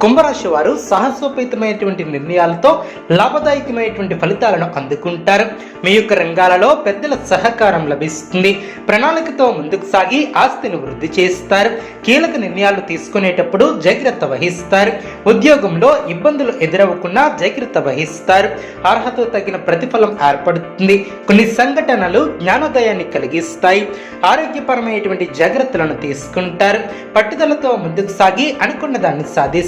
కుంభరాశి వారు సాహసోపేతమైనటువంటి నిర్ణయాలతో లాభదాయకమైనటువంటి ఫలితాలను అందుకుంటారు. మీ యొక్క రంగాలలో పెద్దల సహకారం లభిస్తుంది. ప్రణాళికతో ముందుకు సాగి ఆస్తిని వృద్ధి చేస్తారు. కీలక నిర్ణయాలు తీసుకునేటప్పుడు జాగ్రత్త వహిస్తారు. ఉద్యోగంలో ఇబ్బందులు ఎదురవ్వకుండా జాగ్రత్త వహిస్తారు. అర్హత తగిన ప్రతిఫలం ఏర్పడుతుంది. కొన్ని సంఘటనలు జ్ఞానోదయాన్ని కలిగిస్తాయి. ఆరోగ్యపరమైనటువంటి జాగ్రత్తలను తీసుకుంటారు. పట్టుదలతో ముందుకు సాగి అనుకున్న దాన్ని సాధిస్తారు.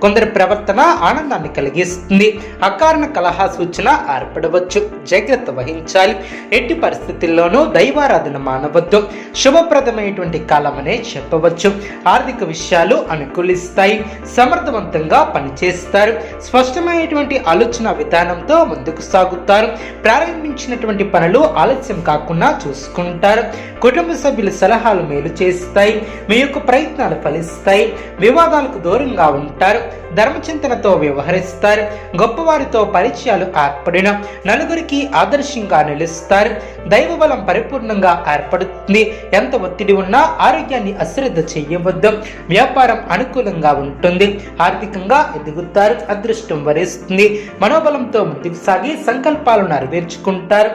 కొందరి ప్రవర్తన ఆనందాన్ని కలిగిస్తుంది. అకారణ కలహ సూచన ఏర్పడవచ్చు. జాగ్రత్త వహించాలి. ఎట్టి పరిస్థితుల్లోనూ దైవారాధన మానవద్దు. శుభప్రదమైనటువంటి కాలమనే చెప్పవచ్చు. ఆర్థిక విషయాలు అనుకూలిస్తాయి. సమర్థవంతంగా పనిచేస్తారు. స్పష్టమైనటువంటి ఆలోచన విధానంతో ముందుకు సాగుతారు. ప్రారంభించినటువంటి పనులు ఆలస్యం కాకుండా చూసుకుంటారు. కుటుంబ సభ్యుల సలహాలు మేలు చేస్తాయి. మీ యొక్క ప్రయత్నాలు ఫలిస్తాయి. వివాదాలకు దూరంగా ఉంటారు. ధర్మచింతనతో వ్యవహరిస్తారు. గొప్పవారితో పరిచయాలు ఏర్పడిన నలుగురికి ఆదర్శంగా నిలుస్తారు. దైవ బలం పరిపూర్ణంగా ఏర్పడుతుంది. ఎంత ఒత్తిడి ఉన్నా ఆరోగ్యాన్ని అశ్రద్ధ చేయవద్దు. వ్యాపారం అనుకూలంగా ఉంటుంది. ఆర్థికంగా ఎదుగుతారు. అదృష్టం వరిస్తుంది. మనోబలంతో ముందుకు సాగి సంకల్పాలను నెరవేర్చుకుంటారు.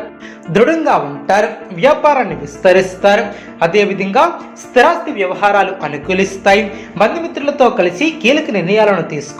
దృఢంగా ఉంటారు. వ్యాపారాన్ని విస్తరిస్తారు. అదేవిధంగా స్థిరాస్తి వ్యవహారాలు అనుకూలిస్తాయి. బంధుమిత్రులతో కలిసి కీలక నిర్ణయాలను తీసుకుంటారు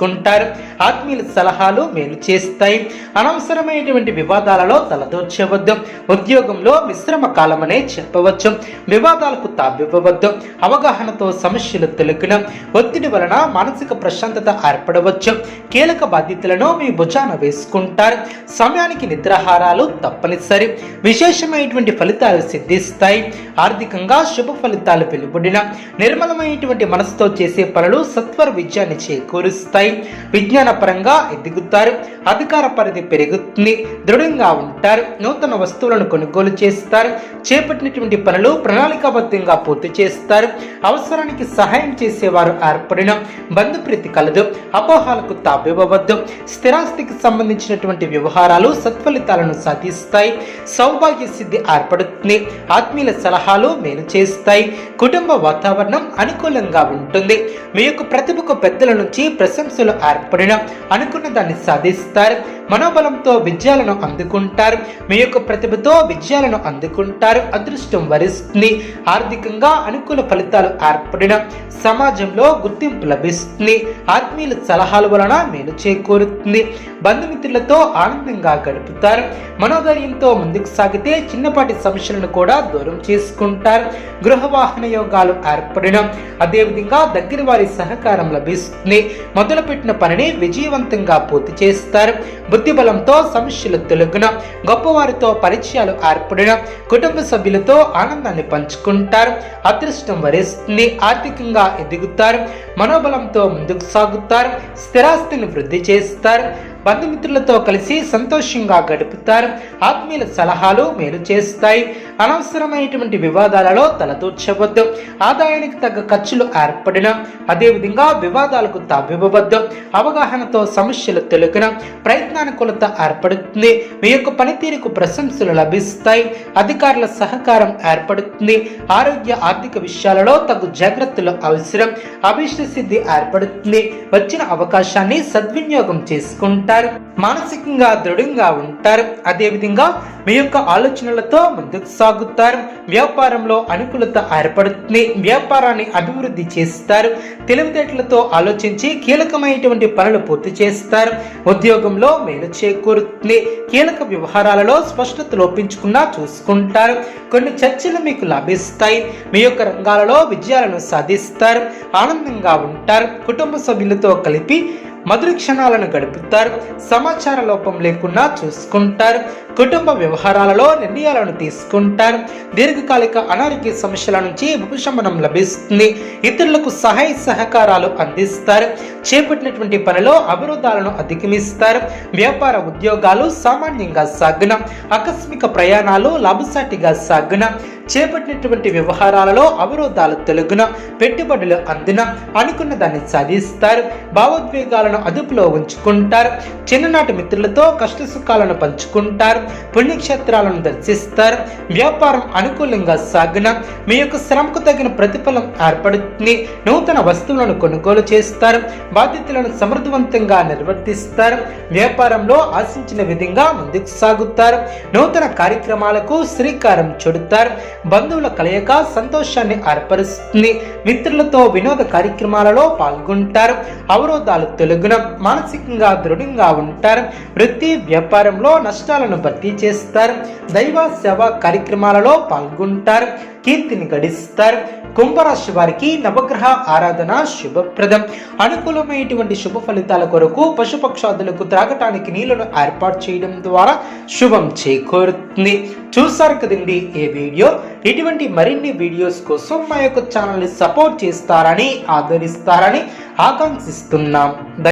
ఆత్మీయుల సలహాలు మేలు చేస్తాయి. అనవసరమైనటువంటి వివాదాలలో తలదూర్చవద్దు. ఉద్యోగంలో మిశ్రమ కాలమనే చెప్పవచ్చు. వివాదాలకు తావివ్వవద్దు. అవగాహనతో సమస్యలు తొలగిన. ఒత్తిడి వలన మానసిక ప్రశాంతత ఏర్పడవచ్చు. కీలక బాధ్యతలను మీ భుజాన వేసుకుంటారు. సమయానికి నిద్రాహారాలు తప్పనిసరి. విశేషమైనటువంటి ఫలితాలు సిద్ధిస్తాయి. ఆర్థికంగా శుభ ఫలితాలు వెలువడిన. నిర్మలమైనటువంటి మనసుతో చేసే పనులు సత్వర విజయాన్ని చేకూరుస్తాయి. విజ్ఞాన పరంగా ఎదుగుతారు. అధికార పరిధి పెరుగుతుంది. దృఢంగా ఉంటారు. నూతన వస్తువులను కొనుగోలు చేస్తారు. చేపట్టినటువంటి పనులు ప్రణాళికాబద్ధంగా పూర్తి చేస్తారు. అవసరానికి సహాయం చేసేవారు ఏర్పడిన బంధుప్రీతి కలదు. అపోహాలకు తావివ్వవద్దు. స్థిరాస్తికి సంబంధించినటువంటి వ్యవహారాలు సత్ఫలితాలను సాధిస్తాయి. సౌభాగ్య సిద్ధి ఏర్పడుతుంది. ఆత్మీయుల సలహాలు మేలు చేస్తాయి. కుటుంబ వాతావరణం అనుకూలంగా ఉంటుంది. మీ యొక్క ప్రతిభకు పెద్దల నుంచి ప్రశంసలు ఏర్పడిన అనుకున్న దాన్ని సాధిస్తారు. మనోబలంతో విజయాలను అందుకుంటారు. మీ యొక్క ప్రతిభతో విజయాలను అందుకుంటారు. అదృష్టం వరిస్తుంది. ఆర్థికంగా అనుకూల ఫలితాలు ఏర్పడిన సమాజంలో గుర్తింపు లభిస్తుంది. ఆత్మీయుల సలహాల వలన మేలు చేకూరుతుంది. బంధుమిత్రులతో ఆనందంగా గడుపుతారు. మనోధైర్యంతో ముందుకు సాగితే చిన్నపాటి సమస్యలను కూడా దూరం చేసుకుంటారు. గృహ వాహన యోగాలు ఏర్పడిన అదేవిధంగా దగ్గర వారి సహకారం లభిస్తుంది. మొదలుపెట్టిన పనిని విజయవంతంగా పూర్తి చేస్తారు. బుద్ధి బలంతో సమస్యలు తొలగిన గొప్పవారితో పరిచయాలు ఏర్పడిన కుటుంబ సభ్యులతో ఆనందాన్ని పంచుకుంటారు. అదృష్టం వరిస్తుంది. ఆర్థికంగా ఎదుగుతారు. మనోబలంతో ముందుకు సాగుతారు. స్థిరాస్తిని వృద్ధి చేస్తారు. బంధుమిత్రులతో కలిసి సంతోషంగా గడుపుతారు. ఆత్మీయుల సలహాలు మేలు చేస్తాయి. అనవసరమైనటువంటి వివాదాలలో తలదూర్చవద్దు ఆదాయానికి తగ్గ ఖర్చులు ఏర్పడిన అదేవిధంగా వివాదాలకు తావివ్వవద్దు. అవగాహనతో సమస్యలు తెలుగున ప్రయత్నానుకూలత ఏర్పడుతుంది. మీ యొక్క పనితీరుకు ప్రశంసలు లభిస్తాయి. అధికారుల సహకారం ఏర్పడుతుంది. ఆరోగ్య ఆర్థిక విషయాలలో తగు జాగ్రత్తలు అవసరం. అభిష్ట సిద్ధి ఏర్పడుతుంది. వచ్చిన అవకాశాన్ని సద్వినియోగం చేసుకుంటారు. మానసికంగా దృఢంగా ఉంటారు. అదేవిధంగా మీ యొక్క ఆలోచనలతో ముందుకు సాగు సాగుతారు. వ్యాపారంలో అనుకూలత ఏర్పడుతుంది. వ్యాపారాన్ని అభివృద్ధి చేస్తారు. తెలివితేటలతో ఆలోచించి కీలకమైనటువంటి పనులు పూర్తి చేస్తారు. ఉద్యోగంలో మేలు చేకూరుతుంది. కీలక వ్యవహారాలలో స్పష్టత లోపించుకున్నా చూసుకుంటారు. కొన్ని చర్చలు మీకు లభిస్తాయి. మీ యొక్క రంగాలలో విజయాలను సాధిస్తారు. ఆనందంగా ఉంటారు. కుటుంబ సభ్యులతో కలిపి మధుర క్షణాలను గడుపుతారు సమాచార లోపం లేకుండా చూసుకుంటారు కుటుంబ వ్యవహారాలలో నిర్ణయాలను తీసుకుంటారు. దీర్ఘకాలిక అనారోగ్య సమస్యల నుంచి ఉపశమనం లభిస్తుంది. ఇతరులకు సహాయ సహకారాలు అందిస్తారు. చేపట్టినటువంటి పనిలో అవరోధాలను అధిగమిస్తారు. వ్యాపార ఉద్యోగాలు సామాన్యంగా సాగున ఆకస్మిక ప్రయాణాలు లాభసాటిగా సాగున చేపట్టినటువంటి వ్యవహారాలలో అవరోధాలు తొలగున పెట్టుబడులు అందిన అనుకున్న దాన్ని సాధిస్తారు. భావోద్వేగాలను అదుపులో ఉంచుకుంటారు. చిన్ననాటి మిత్రులతో కష్ట సుఖాలను పంచుకుంటారు. పుణ్యక్షేత్రాలను దర్శిస్తారు. వ్యాపారం అనుకూలంగా సాగున మీ యొక్క శ్రమకు తగిన ప్రతిఫలం ఏర్పడుతుంది. నూతన వస్తువులను కొనుగోలు చేస్తారు. బాధ్యతలను సమర్థవంతంగా నిర్వర్తిస్తారు. వ్యాపారంలో ఆశించిన విధంగా ముందుకు సాగుతారు. నూతన కార్యక్రమాలకు శ్రీకారం చుడతారు. బంధువుల కలయిక సంతోషాన్ని ఏర్పరుస్తుంది. మిత్రులతో వినోద కార్యక్రమాలలో పాల్గొంటారు. అవరోధాలు తొలగున మానసికంగా దృఢంగా ఉంటారు. వృత్తి వ్యాపారంలో నష్టాలను భర్తీ చేస్తారు. దైవ సేవా కార్యక్రమాలలో పాల్గొంటారు. కీర్తిని గడిస్తారు. కుంభరాశి వారికి నవగ్రహ ఆరాధన శుభప్రదం. అనుకూలమైనటువంటి శుభ ఫలితాల కొరకు పశుపక్షాదులకు త్రాగటానికి నీళ్ళను ఏర్పాటు చేయడం ద్వారా శుభం చేకూరుతుంది. చూసారు కదండి ఏ వీడియో? ఇటువంటి మరిన్ని వీడియోస్ కోసం మా యొక్క ఛానల్ని సపోర్ట్ చేస్తారని ఆదరిస్తారని ఆకాంక్షిస్తున్నాం.